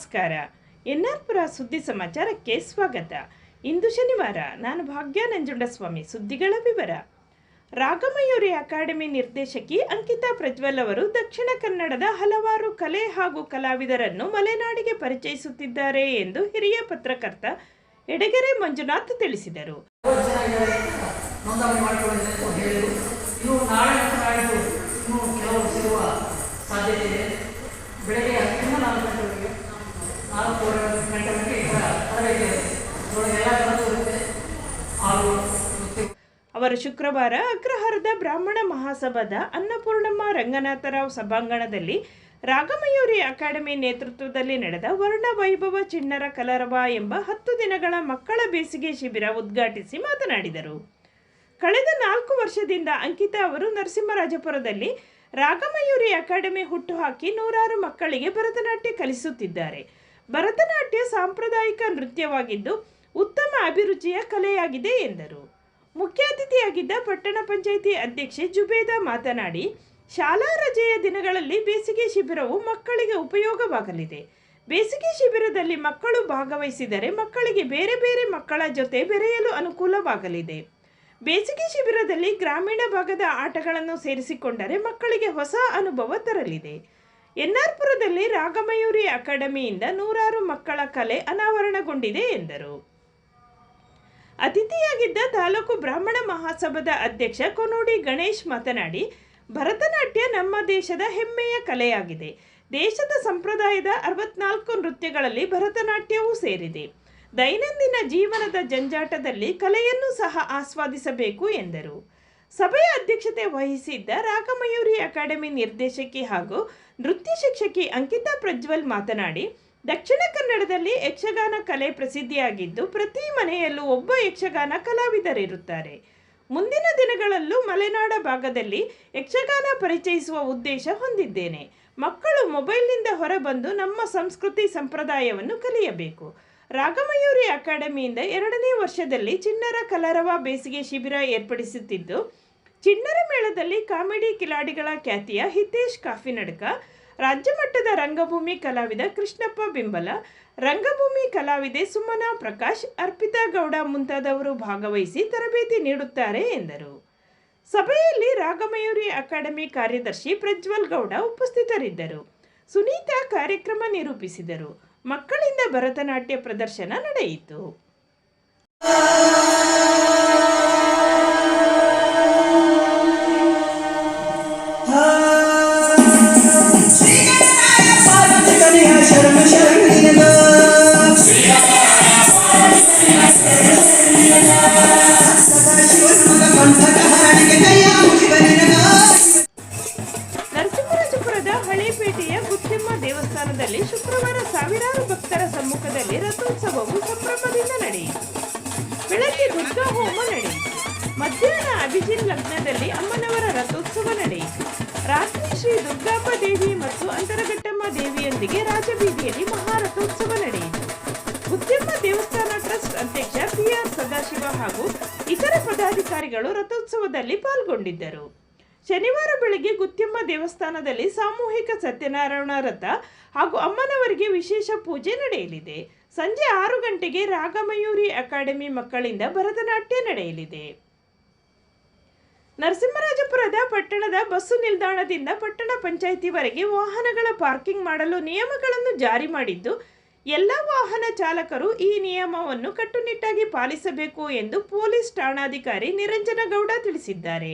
ನಮಸ್ಕಾರ. ಎನ್ಆರ್ಪುರ ಸುದ್ದಿ ಸಮಾಚಾರಕ್ಕೆ ಸ್ವಾಗತ. ಇಂದು ಶನಿವಾರ, ನಾನು ಭಾಗ್ಯ ನಂಜುಂಡಸ್ವಾಮಿ ಸುದ್ದಿಗಳ ವಿವರ. ರಾಗಮಯೂರಿ ಅಕಾಡೆಮಿ ನಿರ್ದೇಶಕಿ ಅಂಕಿತಾ ಪ್ರಜ್ವಲ್ ಅವರು ದಕ್ಷಿಣ ಕನ್ನಡದ ಹಲವಾರು ಕಲೆ ಹಾಗೂ ಕಲಾವಿದರನ್ನು ಮಲೆನಾಡಿಗೆ ಪರಿಚಯಿಸುತ್ತಿದ್ದಾರೆ ಎಂದು ಹಿರಿಯ ಪತ್ರಕರ್ತ ಎಡಗೆರೆ ಮಂಜುನಾಥ್ ತಿಳಿಸಿದರು. ನೋಂದಣಿ ಅವರು ಶುಕ್ರವಾರ ಅಗ್ರಹಾರದ ಬ್ರಾಹ್ಮಣ ಮಹಾಸಭಾದ ಅನ್ನಪೂರ್ಣಮ್ಮ ರಂಗನಾಥರಾವ್ ಸಭಾಂಗಣದಲ್ಲಿ ರಾಗಮಯೂರಿ ಅಕಾಡೆಮಿ ನೇತೃತ್ವದಲ್ಲಿ ನಡೆದ ವರ್ಣ ವೈಭವ ಚಿಣ್ಣರ ಕಲರವ ಎಂಬ ಹತ್ತು ದಿನಗಳ ಮಕ್ಕಳ ಬೇಸಿಗೆ ಶಿಬಿರ ಉದ್ಘಾಟಿಸಿ ಮಾತನಾಡಿದರು. ಕಳೆದ ನಾಲ್ಕು ವರ್ಷದಿಂದ ಅಂಕಿತಾ ಅವರು ನರಸಿಂಹರಾಜಪುರದಲ್ಲಿ ರಾಗಮಯೂರಿ ಅಕಾಡೆಮಿ ಹುಟ್ಟುಹಾಕಿ ನೂರಾರು ಮಕ್ಕಳಿಗೆ ಭರತನಾಟ್ಯ ಕಲಿಸುತ್ತಿದ್ದಾರೆ. ಭರತನಾಟ್ಯ ಸಾಂಪ್ರದಾಯಿಕ ನೃತ್ಯವಾಗಿದ್ದು ಉತ್ತಮ ಅಭಿರುಚಿಯ ಕಲೆಯಾಗಿದೆ ಎಂದರು. ಮುಖ್ಯ ಅತಿಥಿಯಾಗಿದ್ದ ಪಟ್ಟಣ ಪಂಚಾಯಿತಿ ಅಧ್ಯಕ್ಷೆ ಜುಬೇದಾ ಮಾತನಾಡಿ, ಶಾಲಾ ರಜೆಯ ದಿನಗಳಲ್ಲಿ ಬೇಸಿಗೆ ಶಿಬಿರವು ಮಕ್ಕಳಿಗೆ ಉಪಯೋಗವಾಗಲಿದೆ. ಬೇಸಿಗೆ ಶಿಬಿರದಲ್ಲಿ ಮಕ್ಕಳು ಭಾಗವಹಿಸಿದರೆ ಮಕ್ಕಳಿಗೆ ಬೇರೆ ಬೇರೆ ಮಕ್ಕಳ ಜೊತೆ ಬೆರೆಯಲು ಅನುಕೂಲವಾಗಲಿದೆ. ಬೇಸಿಗೆ ಶಿಬಿರದಲ್ಲಿ ಗ್ರಾಮೀಣ ಭಾಗದ ಆಟಗಳನ್ನು ಸೇರಿಸಿಕೊಂಡರೆ ಮಕ್ಕಳಿಗೆ ಹೊಸ ಅನುಭವ ತರಲಿದೆ. ಎನ್ಆರ್ಪುರದಲ್ಲಿ ರಾಗಮಯೂರಿ ಅಕಾಡೆಮಿಯಿಂದ ನೂರಾರು ಮಕ್ಕಳ ಕಲೆ ಅನಾವರಣಗೊಂಡಿದೆ ಎಂದರು. ಅತಿಥಿಯಾಗಿದ್ದ ತಾಲೂಕು ಬ್ರಾಹ್ಮಣ ಮಹಾಸಭಾದ ಅಧ್ಯಕ್ಷ ಕೊನೋಡಿ ಗಣೇಶ್ ಮಾತನಾಡಿ, ಭರತನಾಟ್ಯ ನಮ್ಮ ದೇಶದ ಹೆಮ್ಮೆಯ ಕಲೆಯಾಗಿದೆ. ದೇಶದ ಸಂಪ್ರದಾಯದ ಅರವತ್ನಾಲ್ಕು ನೃತ್ಯಗಳಲ್ಲಿ ಭರತನಾಟ್ಯವೂ ಸೇರಿದೆ. ದೈನಂದಿನ ಜೀವನದ ಜಂಜಾಟದಲ್ಲಿ ಕಲೆಯನ್ನು ಸಹ ಆಸ್ವಾದಿಸಬೇಕು ಎಂದರು. ಸಭೆಯ ಅಧ್ಯಕ್ಷತೆ ವಹಿಸಿದ್ದ ರಾಗಮಯೂರಿ ಅಕಾಡೆಮಿ ನಿರ್ದೇಶಕಿ ಹಾಗೂ ನೃತ್ಯ ಶಿಕ್ಷಕಿ ಅಂಕಿತಾ ಪ್ರಜ್ವಲ್ ಮಾತನಾಡಿ, ದಕ್ಷಿಣ ಕನ್ನಡದಲ್ಲಿ ಯಕ್ಷಗಾನ ಕಲೆ ಪ್ರಸಿದ್ಧಿಯಾಗಿದ್ದು, ಪ್ರತಿ ಮನೆಯಲ್ಲೂ ಒಬ್ಬ ಯಕ್ಷಗಾನ ಕಲಾವಿದರಿರುತ್ತಾರೆ. ಮುಂದಿನ ದಿನಗಳಲ್ಲೂ ಮಲೆನಾಡ ಭಾಗದಲ್ಲಿ ಯಕ್ಷಗಾನ ಪರಿಚಯಿಸುವ ಉದ್ದೇಶ ಹೊಂದಿದ್ದೇನೆ. ಮಕ್ಕಳು ಮೊಬೈಲ್ನಿಂದ ಹೊರಬಂದು ನಮ್ಮ ಸಂಸ್ಕೃತಿ ಸಂಪ್ರದಾಯವನ್ನು ಕಲಿಯಬೇಕು. ರಾಗಮಯೂರಿ ಅಕಾಡೆಮಿಯಿಂದ ಎರಡನೇ ವರ್ಷದಲ್ಲಿ ಚಿಣ್ಣರ ಕಲರವ ಬೇಸಿಗೆ ಶಿಬಿರ ಏರ್ಪಡಿಸುತ್ತಿದ್ದು, ಚಿಣ್ಣರ ಮೇಳದಲ್ಲಿ ಕಾಮಿಡಿ ಕಿಲಾಡಿಗಳ ಖ್ಯಾತಿಯ ಹಿತೇಶ್ ಕಾಫಿನಡ್ಕ ರಾಜ್ಯ ಮಟ್ಟದ ರಂಗಭೂಮಿ ಕಲಾವಿದ ಕೃಷ್ಣಪ್ಪ ಬಿಂಬಲ, ರಂಗಭೂಮಿ ಕಲಾವಿದೆ ಸುಮನ ಪ್ರಕಾಶ್, ಅರ್ಪಿತಾ ಗೌಡ ಮುಂತಾದವರು ಭಾಗವಹಿಸಿ ತರಬೇತಿ ನೀಡುತ್ತಾರೆ ಎಂದರು. ಸಭೆಯಲ್ಲಿ ರಾಗಮಯೂರಿ ಅಕಾಡೆಮಿ ಕಾರ್ಯದರ್ಶಿ ಪ್ರಜ್ವಲ್ ಗೌಡ ಉಪಸ್ಥಿತರಿದ್ದರು. ಸುನೀತಾ ಕಾರ್ಯಕ್ರಮ ನಿರೂಪಿಸಿದರು. ಮಕ್ಕಳಿಂದ ಭರತನಾಟ್ಯ ಪ್ರದರ್ಶನ ನಡೆಯಿತು. ಹಳೇಪೇಟೆಯ ಗುತ್ತಿಮ್ಮ ದೇವಸ್ಥಾನದಲ್ಲಿ ಶುಕ್ರವಾರ ಸಾವಿರಾರು ಭಕ್ತರ ಸಮ್ಮುಖದಲ್ಲಿ ರಥೋತ್ಸವವು ಸಂಭ್ರಮದಿಂದ ನಡೆಯಿತು. ಬೆಳಗ್ಗೆ ದುರ್ಗಾ ಹೋಮ ನಡೆಯಿತು. ಮಧ್ಯಾಹ್ನ ಅಭಿಜಿನ್ ಲಗ್ನದಲ್ಲಿ ಅಮ್ಮನವರ ರಥೋತ್ಸವ ನಡೆಯಿತು. ರಾತ್ರಿ ಶ್ರೀ ದುರ್ಗಾಂಬ ದೇವಿ ಮತ್ತು ಅಂತರಘಟ್ಟಮ್ಮ ದೇವಿಯೊಂದಿಗೆ ರಾಜಬೀದಿಯಲ್ಲಿ ಮಹಾರಥೋತ್ಸವ ನಡೆಯಿತು. ಗುತ್ತಿಮ್ಮ ದೇವಸ್ಥಾನ ಟ್ರಸ್ಟ್ ಅಧ್ಯಕ್ಷ ಪಿ ಆರ್ ಸದಾಶಿವ ಹಾಗೂ ಇತರ ಪದಾಧಿಕಾರಿಗಳು ರಥೋತ್ಸವದಲ್ಲಿ ಪಾಲ್ಗೊಂಡಿದ್ದರು. ಶನಿವಾರ ಬೆಳಗ್ಗೆ ಗುತ್ಯಮ್ಮ ದೇವಸ್ಥಾನದಲ್ಲಿ ಸಾಮೂಹಿಕ ಸತ್ಯನಾರಾಯಣ ರಥ ಹಾಗೂ ಅಮ್ಮನವರಿಗೆ ವಿಶೇಷ ಪೂಜೆ ನಡೆಯಲಿದೆ. ಸಂಜೆ ಆರು ಗಂಟೆಗೆ ರಾಗಮಯೂರಿ ಅಕಾಡೆಮಿ ಮಕ್ಕಳಿಂದ ಭರತನಾಟ್ಯ ನಡೆಯಲಿದೆ. ನರಸಿಂಹರಾಜಪುರದ ಪಟ್ಟಣದ ಬಸ್ಸು ನಿಲ್ದಾಣದಿಂದ ಪಟ್ಟಣ ಪಂಚಾಯಿತಿವರೆಗೆ ವಾಹನಗಳ ಪಾರ್ಕಿಂಗ್ ಮಾಡಲು ನಿಯಮಗಳನ್ನು ಜಾರಿ ಮಾಡಿದ್ದು, ಎಲ್ಲ ವಾಹನ ಚಾಲಕರು ಈ ನಿಯಮವನ್ನು ಕಟ್ಟುನಿಟ್ಟಾಗಿ ಪಾಲಿಸಬೇಕು ಎಂದು ಪೊಲೀಸ್ ಠಾಣಾಧಿಕಾರಿ ನಿರಂಜನಗೌಡ ತಿಳಿಸಿದ್ದಾರೆ.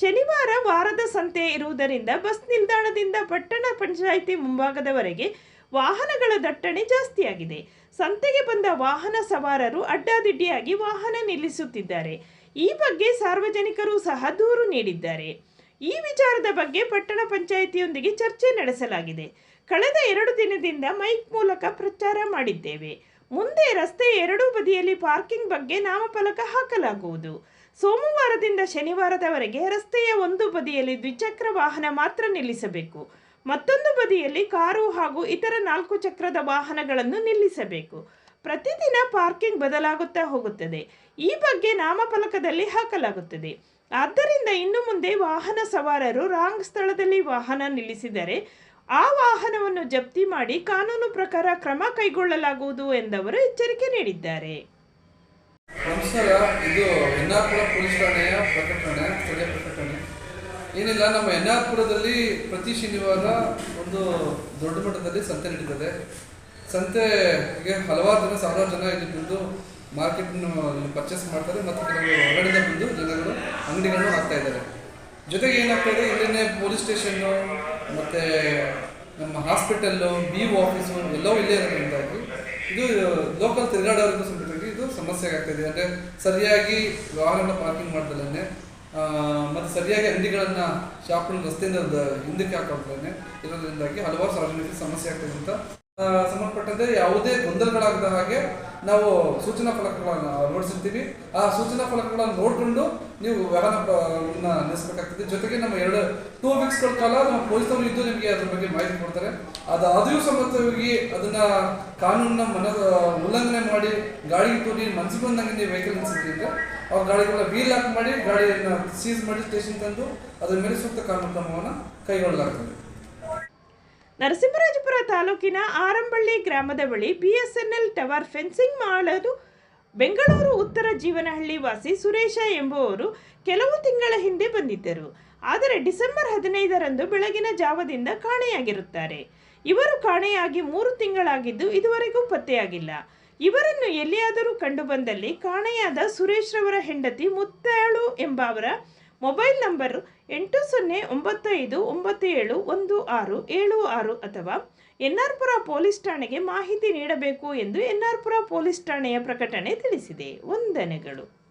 ಶನಿವಾರ ವಾರದ ಸಂತೆ ಇರುವುದರಿಂದ ಬಸ್ ನಿಲ್ದಾಣದಿಂದ ಪಟ್ಟಣ ಪಂಚಾಯಿತಿ ಮುಂಭಾಗದವರೆಗೆ ವಾಹನಗಳ ದಟ್ಟಣೆ ಜಾಸ್ತಿಯಾಗಿದೆ. ಸಂತೆಗೆ ಬಂದ ವಾಹನ ಸವಾರರು ಅಡ್ಡಾದಿಡ್ಡಿಯಾಗಿ ವಾಹನ ನಿಲ್ಲಿಸುತ್ತಿದ್ದಾರೆ. ಈ ಬಗ್ಗೆ ಸಾರ್ವಜನಿಕರು ಸಹ ದೂರು ನೀಡಿದ್ದಾರೆ. ಈ ವಿಚಾರದ ಬಗ್ಗೆ ಪಟ್ಟಣ ಪಂಚಾಯಿತಿಯೊಂದಿಗೆ ಚರ್ಚೆ ನಡೆಸಲಾಗಿದೆ. ಕಳೆದ ಎರಡು ದಿನದಿಂದ ಮೈಕ್ ಮೂಲಕ ಪ್ರಚಾರ ಮಾಡಿದ್ದೇವೆ. ಮುಂದೆ ರಸ್ತೆಯ ಎರಡೂ ಬದಿಯಲ್ಲಿ ಪಾರ್ಕಿಂಗ್ ಬಗ್ಗೆ ನಾಮಫಲಕ ಹಾಕಲಾಗುವುದು. ಸೋಮವಾರದಿಂದ ಶನಿವಾರದವರೆಗೆ ರಸ್ತೆಯ ಒಂದು ಬದಿಯಲ್ಲಿ ದ್ವಿಚಕ್ರ ವಾಹನ ಮಾತ್ರ ನಿಲ್ಲಿಸಬೇಕು. ಮತ್ತೊಂದು ಬದಿಯಲ್ಲಿ ಕಾರು ಹಾಗೂ ಇತರ ನಾಲ್ಕು ಚಕ್ರದ ವಾಹನಗಳನ್ನು ನಿಲ್ಲಿಸಬೇಕು. ಪ್ರತಿದಿನ ಪಾರ್ಕಿಂಗ್ ಬದಲಾಗುತ್ತಾ ಹೋಗುತ್ತದೆ. ಈ ಬಗ್ಗೆ ನಾಮಫಲಕದಲ್ಲಿ ಹಾಕಲಾಗುತ್ತದೆ. ಆದ್ದರಿಂದ ಇನ್ನು ಮುಂದೆ ವಾಹನ ಸವಾರರು ರಾಂಗ್ ಸ್ಥಳದಲ್ಲಿ ವಾಹನ ನಿಲ್ಲಿಸಿದರೆ ಆ ವಾಹನವನ್ನು ಜಪ್ತಿ ಮಾಡಿ ಕಾನೂನು ಪ್ರಕಾರ ಕ್ರಮ ಕೈಗೊಳ್ಳಲಾಗುವುದು ಎಂದವರು ಎಚ್ಚರಿಕೆ ನೀಡಿದ್ದಾರೆ. ನಮಸ್ಕಾರ, ಇದು ಎನ್ನಾರ್ಪುರ ಪೊಲೀಸ್ ಠಾಣೆಯ ಪ್ರಕಟಣೆ ಸ್ಥಳೀಯ ಪ್ರಕಟಣೆ. ಏನಿಲ್ಲ, ನಮ್ಮ ಎನ್ನಾರ್ಪುರದಲ್ಲಿ ಪ್ರತಿ ಶನಿವಾರ ಒಂದು ದೊಡ್ಡ ಮಟ್ಟದಲ್ಲಿ ಸಂತೆ ನಡೀತದೆ. ಸಂತೆಗೆ ಹಲವಾರು ಜನ, ಸಾವಿರಾರು ಜನ ಇಲ್ಲಿ ಬಂದು ಮಾರ್ಕೆಟ್ ಪರ್ಚೇಸ್ ಮಾಡ್ತಾರೆ ಮತ್ತು ಕೆಲವು ಹೊರಗಡೆಯಿಂದ ಬಂದು ಜನಗಳು ಅಂಗಡಿಗಳನ್ನು ಹಾಕ್ತಾ ಇದ್ದಾರೆ. ಜೊತೆಗೆ ಏನಾಗ್ತಾ ಇದೆ, ಇಲ್ಲಿನೇ ಪೊಲೀಸ್ ಸ್ಟೇಷನ್ನು ಮತ್ತು ನಮ್ಮ ಹಾಸ್ಪಿಟಲ್ಲು, ಬಿ ಆಫೀಸು ಎಲ್ಲವೂ ಇಲ್ಲೇ ಇರೋದ್ರಿಂದಾಗಿ ಇದು ಲೋಕಲ್ ತಿರುಗಾಡೋರಿಗೂ ಇದು ಸಮಸ್ಯೆ ಆಗ್ತಾಯಿದೆ ಅಂದರೆ ಸರಿಯಾಗಿ ವಾಹನ ಪಾರ್ಕಿಂಗ್ ಮಾಡ್ದಲೇ ಮತ್ತು ಸರಿಯಾಗಿ ಅಂಗಡಿಗಳನ್ನು ಶಾಪ್ಗಳನ್ನ ರಸ್ತೆಯಿಂದ ಹಿಂದಕ್ಕೆ ಹಾಕೋದ್ರೇ ಇರೋದ್ರಿಂದಾಗಿ ಹಲವಾರು ಸಾರ್ವಜನಿಕರಿಗೆ ಸಮಸ್ಯೆ ಆಗ್ತದೆ ಅಂತ ಸಂಬಂಧಪಟ್ಟಂತೆ ಯಾವುದೇ ಗೊಂದಲಗಳಾಗದ ಹಾಗೆ ನಾವು ಸೂಚನಾ ಫಲಕಗಳನ್ನು ನೋಡಿಸಿರ್ತೀವಿ. ಆ ಸೂಚನಾ ಫಲಕಗಳನ್ನು ನೋಡಿಕೊಂಡು ನೀವು ವ್ಯವಹಾರ ನಡೆಸಬೇಕಾಗ್ತದೆ. ಜೊತೆಗೆ ನಮ್ಮ ಎರಡು ಟೂ ವೀಕ್ಸ್ಗಳ ಕಾಲ ನಮ್ಮ ಪೊಲೀಸರು ಇದ್ದು ನಿಮಗೆ ಅದ್ರ ಬಗ್ಗೆ ಮಾಹಿತಿ ಕೊಡ್ತಾರೆ. ಅದು ಅದೂ ಸಮರ್ಥವಾಗಿ ಅದನ್ನ ಕಾನೂನಿನ ಮನ ಉಲ್ಲಂಘನೆ ಮಾಡಿ ಗಾಡಿ ತೂರಿ ಮನಸ್ಸಿಗೆ ಬಂದಂಗೆ ನೀವು ವೆಹಿಕಲ್ ನಿಲ್ಲಿಸಿದ್ರೆ ಅವ್ರ ಗಾಡಿಗಳ ವೀಲ್ ಹಾಕಿ ಮಾಡಿ ಗಾಡಿಯನ್ನು ಸೀಸ್ ಮಾಡಿ ಸ್ಟೇಷನ್ ತಂದು ಅದರ ಮೇಲೆ ಸೂಕ್ತ ಕಾನೂನು ಕ್ರಮವನ್ನು ಕೈಗೊಳ್ಳಲಾಗ್ತದೆ. ನರಸಿಂಹರಾಜಪುರ ತಾಲೂಕಿನ ಆರಂಬಳ್ಳಿ ಗ್ರಾಮದ ಬಳಿ ಬಿಎಸ್ಎನ್ಎಲ್ ಟವರ್ ಫೆನ್ಸಿಂಗ್ ಮಾಡಲು ಬೆಂಗಳೂರು ಉತ್ತರ ಜೀವನಹಳ್ಳಿ ವಾಸಿ ಸುರೇಶ ಎಂಬುವವರು ಕೆಲವು ತಿಂಗಳ ಹಿಂದೆ ಬಂದಿದ್ದರು. ಆದರೆ ಡಿಸೆಂಬರ್ ಹದಿನೈದರಂದು ಬೆಳಗಿನ ಜಾವದಿಂದ ಕಾಣೆಯಾಗಿರುತ್ತಾರೆ. ಇವರು ಕಾಣೆಯಾಗಿ ಮೂರು ತಿಂಗಳಾಗಿದ್ದು ಇದುವರೆಗೂ ಪತ್ತೆಯಾಗಿಲ್ಲ. ಇವರನ್ನು ಎಲ್ಲಿಯಾದರೂ ಕಂಡುಬಂದಲ್ಲಿ ಕಾಣೆಯಾದ ಸುರೇಶ್ರವರ ಹೆಂಡತಿ ಮುತ್ತಾಳು ಎಂಬವರ ಮೊಬೈಲ್ ನಂಬರ್ ಎಂಟು ಸೊನ್ನೆ ಒಂಬತ್ತು ಐದು ಒಂಬತ್ತು ಏಳು ಒಂದು ಆರು ಏಳು ಆರು ಅಥವಾ ಎನ್ಆರ್ಪುರ ಪೊಲೀಸ್ ಠಾಣೆಗೆ ಮಾಹಿತಿ ನೀಡಬೇಕು ಎಂದು ಎನ್ಆರ್ಪುರ ಪೊಲೀಸ್ ಠಾಣೆಯ ಪ್ರಕಟಣೆ ತಿಳಿಸಿದೆ. ವಂದನೆಗಳು.